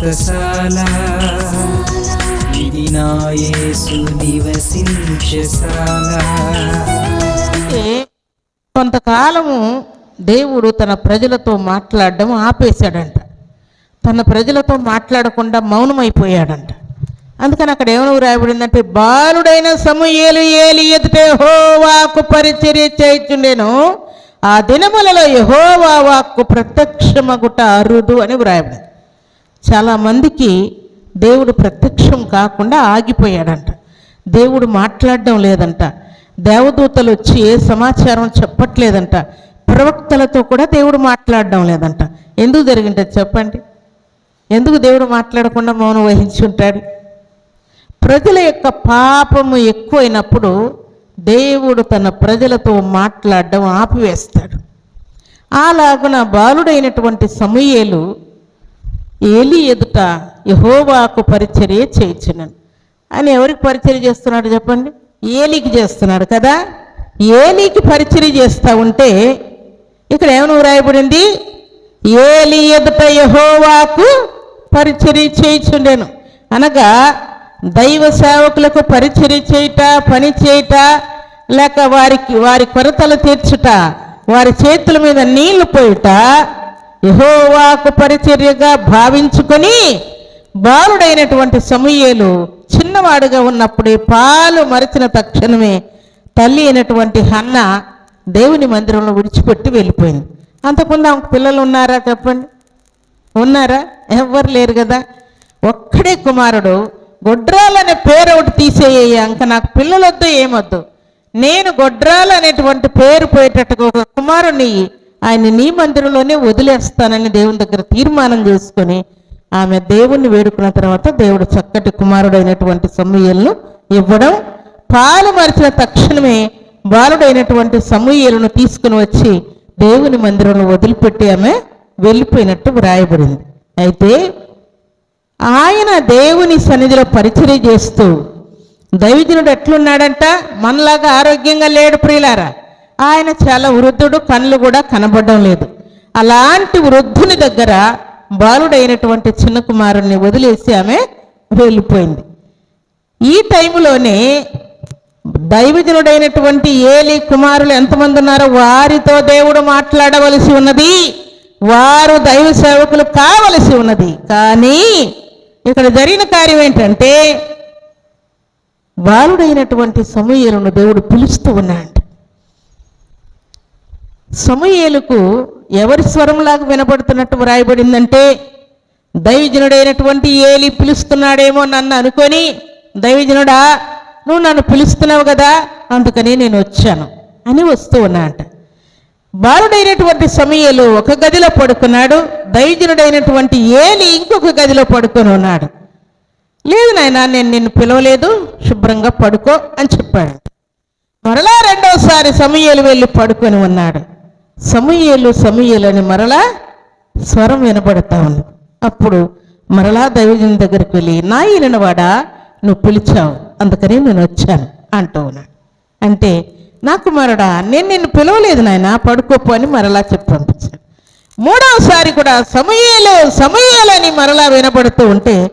వ్రతశాల ఇది నా యేసు నివసించశాల కొంతకాలము దేవుడు తన ప్రజలతో మాట్లాడడం ఆపేశాడంట. తన ప్రజలతో మాట్లాడకుండా మౌనమైపోయాడంట. అందుకని అక్కడ ఏమో రాయబడిందంటే బాలుడైన సమూహేలు ఏలి ఎదుటే హోవాకు పరిచర్య చేయించుండేను. ఆ దినములలో యహోవా వాక్కు ప్రత్యక్షమగుట అరుదు అని వ్రాయబడింది చాలా మందికి దేవుడు ప్రత్యక్షం కాకుండా ఆగిపోయాడంట. దేవుడు మాట్లాడడం లేదంట. దేవదూతలు వచ్చి ఏ సమాచారం చెప్పట్లేదంట. ప్రవక్తలతో కూడా దేవుడు మాట్లాడడం లేదంట. ఎందుకు జరిగింట చెప్పండి. ఎందుకు దేవుడు మాట్లాడకుండా మౌనం వహించి ఉంటాడు? ప్రజల యొక్క పాపము ఎక్కువైనప్పుడు దేవుడు తన ప్రజలతో మాట్లాడడం ఆపివేస్తాడు. అలాగున బాలుడైనటువంటి సమూయేలు ఏలి ఎదుట యహోవాకు పరిచర్య చేయించున్నాను అని ఎవరికి పరిచర్య చేస్తున్నాడు చెప్పండి? ఏలికి చేస్తున్నాడు కదా? ఏలికి పరిచర్య చేస్తూ ఉంటే ఇక్కడ ఏమైనా వ్రాయబడింది? ఏలి ఎదుట యహోవాకు పరిచర్య చేయించుండెను. అనగా దైవ సేవకులకు పరిచర్య చేయుట పని చేయుట లేక వారికి వారి కొరతలు తీర్చుట వారి చేతుల మీద నీళ్ళు పోయుట యహోవాకు పరిచర్యగా భావించుకొని బాలుడైనటువంటి సమూయేలు చిన్నవాడుగా ఉన్నప్పుడే పాలు మరిచిన తక్షణమే తల్లి అయినటువంటి హన్న దేవుని మందిరంలో విడిచిపెట్టి వెళ్ళిపోయింది. అంతకుముందు ఆమెకు పిల్లలు ఉన్నారా చెప్పండి? ఉన్నారా? ఎవ్వరు లేరు కదా. ఒక్కడే కుమారుడు. గొడ్రాలనే పేరు ఒకటి తీసేయ అంక నాకు పిల్లలొద్దు ఏమొద్దు. నేను గొడ్రాలు అనేటువంటి పేరు పోయేటట్టుగా ఒక కుమారుని ఆయన నీ మందిరంలోనే వదిలేస్తానని దేవుని దగ్గర తీర్మానం చేసుకొని ఆమె దేవుణ్ణి వేడుకున్న తర్వాత దేవుడు చక్కటి కుమారుడైనటువంటి సమూహలను ఇవ్వడం పాలు మార్చిన తక్షణమే బాలుడైనటువంటి సమూహలను తీసుకుని వచ్చి దేవుని మందిరంలో వదిలిపెట్టి ఆమె వెళ్ళిపోయినట్టు వ్రాయబడింది. అయితే ఆయన దేవుని సన్నిధిలో పరిచయం చేస్తూ దైవజనుడు ఎట్లున్నాడంట? మనలాగా ఆరోగ్యంగా లేడు ప్రియులారా. ఆయన చాలా వృద్ధుడు కళ్ళు కూడా కనబడడం లేదు. అలాంటి వృద్ధుని దగ్గర బాలుడైనటువంటి చిన్న కుమారుణ్ణి వదిలేసి ఆమె వెళ్ళిపోయింది. ఈ టైంలోనే దైవజనుడైనటువంటి ఏలి కుమారులు ఎంతమంది ఉన్నారో వారితో దేవుడు మాట్లాడవలసి ఉన్నది. వారు దైవ సేవకులు కావలసి ఉన్నది. కానీ ఇక్కడ జరిగిన కార్యం ఏంటంటే బాలుడైనటువంటి సమూహలను దేవుడు పిలుస్తూ ఉన్నాడు సమూహేలుకు ఎవరి స్వరంలాగా వినపడుతున్నట్టు వ్రాయబడిందంటే దైవజనుడైనటువంటి ఏలి పిలుస్తున్నాడేమో నన్ను అనుకొని దైవజనుడా నువ్వు నన్ను పిలుస్తున్నావు కదా అందుకని నేను వచ్చాను అని వస్తూ ఉన్నాట బాలుడైనటువంటి సమయలు ఒక గదిలో పడుకున్నాడు దైవజనుడైనటువంటి ఏలి ఇంకొక గదిలో పడుకొని ఉన్నాడు. లేదు నాయనా నేను నిన్ను పిలవలేదు శుభ్రంగా పడుకో అని చెప్పాడు మరలా రెండవసారి సమయలు వెళ్ళి పడుకొని ఉన్నాడు. సమూయేలు సమూయేలు అని మరలా స్వరం వినబడతా ఉంది. అప్పుడు మరలా దైవజన దగ్గరికి వెళ్ళి నా ఈయనవాడా నువ్వు పిలిచావు అందుకని నేను వచ్చాను అంటూ అంటే నా కుమారుడా నేను నిన్ను పిలవలేదు నాయన పడుకోపు అని మరలా చెప్పి పంపించాను మూడవసారి కూడా సమూయేలు సమూయేలు అని మరలా వినబడుతూ ఉంటే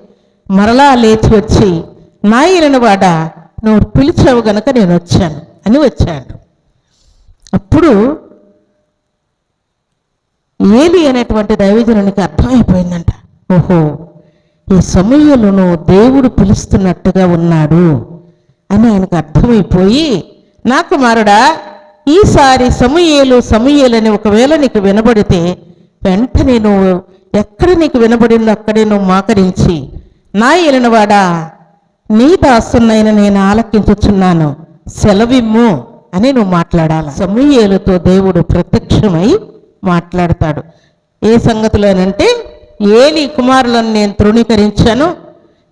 మరలా లేచి వచ్చి నా ఈయనవాడా నువ్వు పిలిచావు గనక నేను వచ్చాను అని వచ్చాను అప్పుడు ఏలి అనేటువంటి దైవజనునికి అర్థమైపోయిందంట. ఓహో ఈ సమయంలోనూ దేవుడు పిలుస్తున్నట్టుగా ఉన్నాడు అని ఆయనకు అర్థమైపోయి నా కుమారుడా ఈసారి సమూయేలు సమూయేలు ఒకవేళ నీకు వినబడితే వెంటనే నువ్వు ఎక్కడ నీకు వినబడిందో అక్కడే నువ్వు మాకరించి నా ఏలినవాడా నీ దాసున్నైన నేను ఆలకించుచున్నాను. సెలవిమ్ము అని నువ్వు మాట్లాడాలి? సమూయేలుతో దేవుడు ప్రత్యక్షమై మాట్లాడతాడు. ఏ సంగతిలోనంటే ఏలి కుమారులను నేను తృణీకరించాను.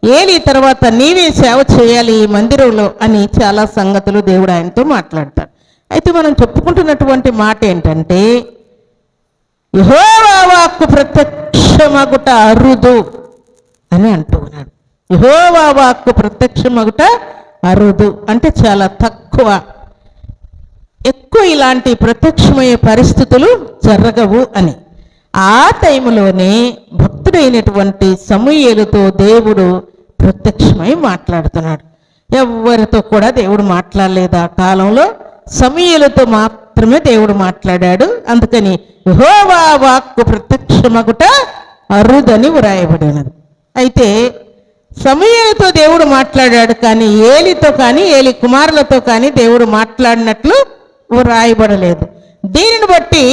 ఏలి తర్వాత నీవే సేవ చేయాలి ఈ మందిరంలో అని చాలా సంగతులు దేవుడు ఆయనతో మాట్లాడతాడు. అయితే మనం చెప్పుకుంటున్నటువంటి మాట ఏంటంటే యహోవాకు వాక్కు ప్రత్యక్షమగుట అరుదు అని అంటూ ఉన్నాడు. యహోవాకు ప్రత్యక్షమగుట అరుదు అంటే చాలా తక్కువ ఎక్కువ ఇలాంటి ప్రత్యక్షమయ్యే పరిస్థితులు జరగవు అని. ఆ టైంలోనే భక్తుడైనటువంటి సమూయేలుతో దేవుడు ప్రత్యక్షమై మాట్లాడుతున్నాడు. ఎవరితో కూడా దేవుడు మాట్లాడలేదు? ఆ కాలంలో సమూయేలుతో మాత్రమే దేవుడు మాట్లాడాడు. అందుకని యెహోవా వాక్కు ప్రత్యక్షమగుట అరుదని వ్రాయబడినది. అయితే సమూయేలుతో దేవుడు మాట్లాడాడు కానీ ఏలితో కానీ ఏలి కుమారులతో కానీ దేవుడు మాట్లాడినట్లు వ్రాయబడలేదు. దీనిని బట్టి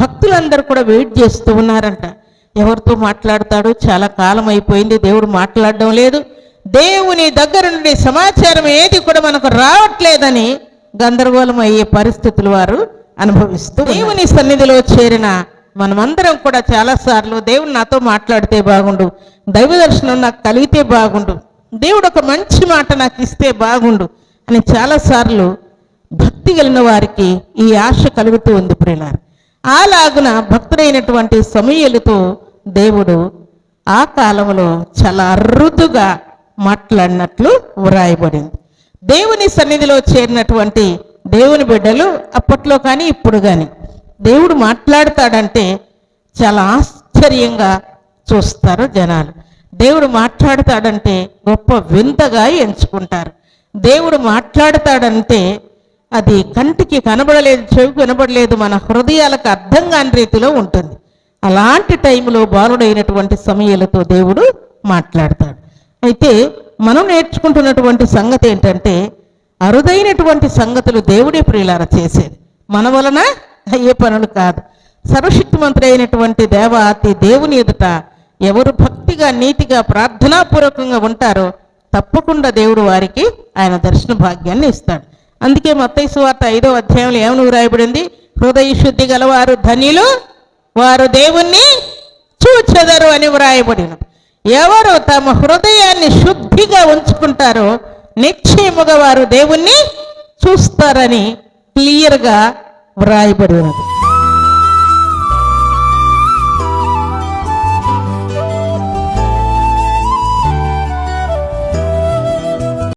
భక్తులందరూ కూడా వెయిట్ చేస్తూ ఉన్నారంట. ఎవరితో మాట్లాడతాడు చాలా కాలం అయిపోయింది దేవుడు మాట్లాడడం లేదు. దేవుని దగ్గర నుండి సమాచారం ఏది కూడా మనకు రావట్లేదని గందరగోళం అయ్యే పరిస్థితులు వారు అనుభవిస్తూ దేవుని సన్నిధిలో చేరిన మనమందరం కూడా చాలాసార్లు దేవుడు నాతో మాట్లాడితే బాగుండు దైవ దర్శనం నాకు కలిగితే బాగుండు దేవుడు ఒక మంచి మాట నాకు ఇస్తే బాగుండు అని చాలాసార్లు భక్తి కలిగిన వారికి ఈ ఆశ కలుగుతూ ఉంది ప్రియులారు. అలాగున భక్తుడైనటువంటి సమయలతో దేవుడు ఆ కాలంలో చాలా అరుదుగా మాట్లాడినట్లు వ్రాయబడింది. దేవుని సన్నిధిలో చేరినటువంటి దేవుని బిడ్డలు అప్పట్లో కానీ ఇప్పుడు కానీ దేవుడు మాట్లాడతాడంటే చాలా ఆశ్చర్యంగా చూస్తారు జనాలు. దేవుడు మాట్లాడతాడంటే గొప్ప వింతగా ఎంచుకుంటారు. దేవుడు మాట్లాడతాడంటే అది కంటికి కనబడలేదు చెవికి వినబడలేదు మన హృదయాలకు అర్థం కాని రీతిలో ఉంటుంది. అలాంటి టైంలో బాలుడైనటువంటి సమయాలతో దేవుడు మాట్లాడతాడు. అయితే మనం నేర్చుకుంటున్నటువంటి సంగతి ఏంటంటే అరుదైనటువంటి సంగతులు దేవుడే ప్రియులార చేసేది. మన వలన అయ్యే పనులు కాదు. సర్వశక్తిమంతుడు అయినటువంటి దేవాతి దేవుని ఎదుట ఎవరు భక్తిగా నీతిగా ప్రార్థనాపూర్వకంగా ఉంటారో తప్పకుండా దేవుడు వారికి ఆయన దర్శన భాగ్యాన్ని ఇస్తాడు. అందుకే మొత్తం సువార్త ఐదో అధ్యాయంలో ఏమని వ్రాయబడింది? హృదయ శుద్ధి గలవారు ధనిలు వారు దేవుణ్ణి చూచెదరు అని వ్రాయబడినది. ఎవరు తమ హృదయాన్ని శుద్ధిగా ఉంచుకుంటారో నిశ్చయముగా వారు దేవుణ్ణి చూస్తారని క్లియర్గా వ్రాయబడి ఉన్నది